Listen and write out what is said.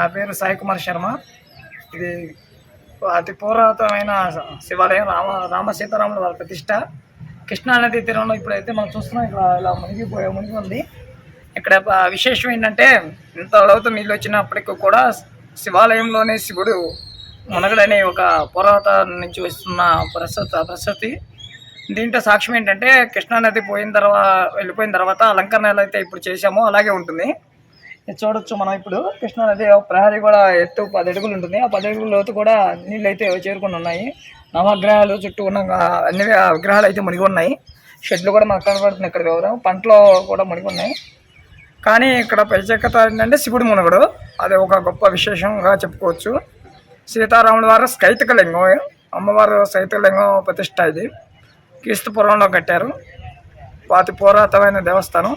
నా పేరు సాయి కుమార్ శర్మ. ఇది అతి పురాతనమైన శివాలయం రామ రామ సీతారాముల వారి ప్రతిష్ట. కృష్ణా నది తీరంలో ఇప్పుడైతే మనం చూస్తున్నాం ఇక్కడ ఇలా మునిగిపోయే మునిగి ఉంది ఇక్కడ విశేషం ఏంటంటే ఇంత లోతు నీళ్ళు వచ్చినప్పటికీ కూడా శివాలయంలోనే శివుడు మునగడనే ఒక పురాతన నుంచి వస్తున్న ప్రసతి ప్రసతి. దీంట్లో సాక్ష్యం ఏంటంటే కృష్ణానది పోయిన తర్వాత వెళ్ళిపోయిన తర్వాత అలంకరణ ఎలా అయితే ఇప్పుడు చేశామో అలాగే ఉంటుంది. చూడొచ్చు మనం ఇప్పుడు. కృష్ణా నది ప్రహరీ కూడా ఎత్తు పది అడుగులు ఉంటుంది. ఆ పది అడుగుల లోతు కూడా నీళ్ళు అయితే చేరుకుని ఉన్నాయి. నవగ్రహాలు చుట్టూ ఉన్న అన్ని విగ్రహాలు అయితే మునిగి ఉన్నాయి. షెడ్లు కూడా మాకు కనబడుతున్నాయి ఇక్కడ వివరం. పంటలో కూడా మునిగి ఉన్నాయి. కానీ ఇక్కడ ప్రత్యేకత ఏంటంటే శివుడు మునగడు. అది ఒక గొప్ప విశేషంగా చెప్పుకోవచ్చు. సీతారాముల వారు స్కైతిక లింగం అమ్మవారు సైతిక లింగం ప్రతిష్ట ఇది. క్రీస్తుపురంలో కట్టారు. అతి పురాతమైన దేవస్థానం.